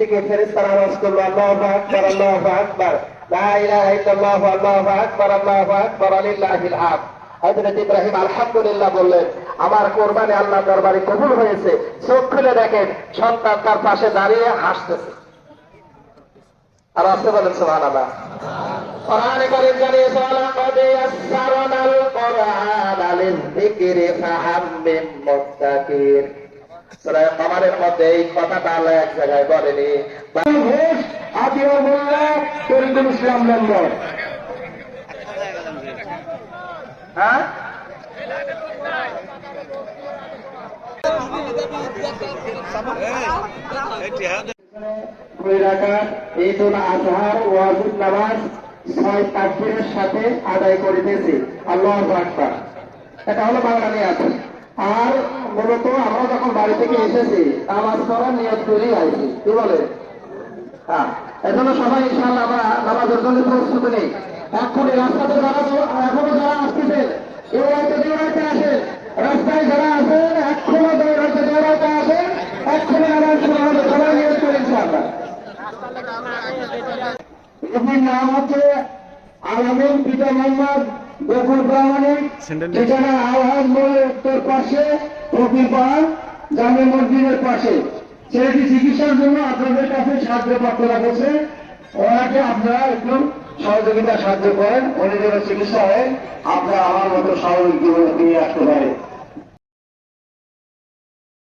থেকে ফেরেশতারা আওয়াজ করল, আল্লাহু আকবার আল্লাহু আকবার, লা ইলাহা ইল্লাল্লাহ, আল্লাহু আকবার আল্লাহু আকবার লিল্লাহিল হামদ। হযরত ইব্রাহিম আলহামদুলিল্লাহ বললেন, আমার কোরবানি আল্লাহ দরবারে কবুল হয়েছে। চোখ খুলে দেখেন, সন্তান তার পাশে দাঁড়িয়ে হাসতেছে। আর আসতে বলেন, সুবহানাল্লাহ। কোরআনে কারীম জানিয়েছে ওয়ালাকাদ ইয়াসসারনাল কোরআনা লিযিকরি ফাহাম মিন মুত্তাকির। কমারের মধ্যে এই কথাটা আল্লাহ এক জায়গায় বলেনি। ঘোষ আদিও মোল্লা তরিকুল ইসলাম নম্বর হ্যাঁ? দুই রাকাত ঈদুল আজহার ওয়াজুদ নামাজ ছয় তাকবীরের সাথে আদায় করিতেছি। আল্লাহ আকবার। এটা হলো বাংলা নিয়াত আর মূলত আমরা বাড়ি থেকে এসেছি। নামাজ পড়ার নিয়ত করেই আইছি। কি বলে? হ্যাঁ এজন্য সবাই ইনশাআল্লাহ আমরা নামাজের জন্য প্রস্তুতি নেই। এক্ষুনি রাস্তাতে যারা এখনও যারা আসতেছেন দৌড়াইতে দৌড়াইতে আসেন রাস্তায় যারা আছেন এক্ষুনি দৌড়াইতে দৌড়াইতে আসেন এক্ষুনি শুরু হবে সবাই নিয়ত করে ইনশাআল্লাহ। এটির নাম হচ্ছে আলামিন পিতা মোহাম্মদ গফুর প্রামাণিক। ঠিকানা আওয়াজ মোড়ের উত্তর পাশে ফকির পাহাড়। জামে মসজিদের পাশে। ছেলেটি চিকিৎসার জন্য আপনাদের কাছে সাহায্য প্রার্থনা রাখছে ওনাকে আপনারা একটু সহযোগিতা সাহায্য করেন। উনি যেন চিকিৎসা হয়, আপনারা আমার মতো স্বাভাবিক নিয়ে আসতে পারে।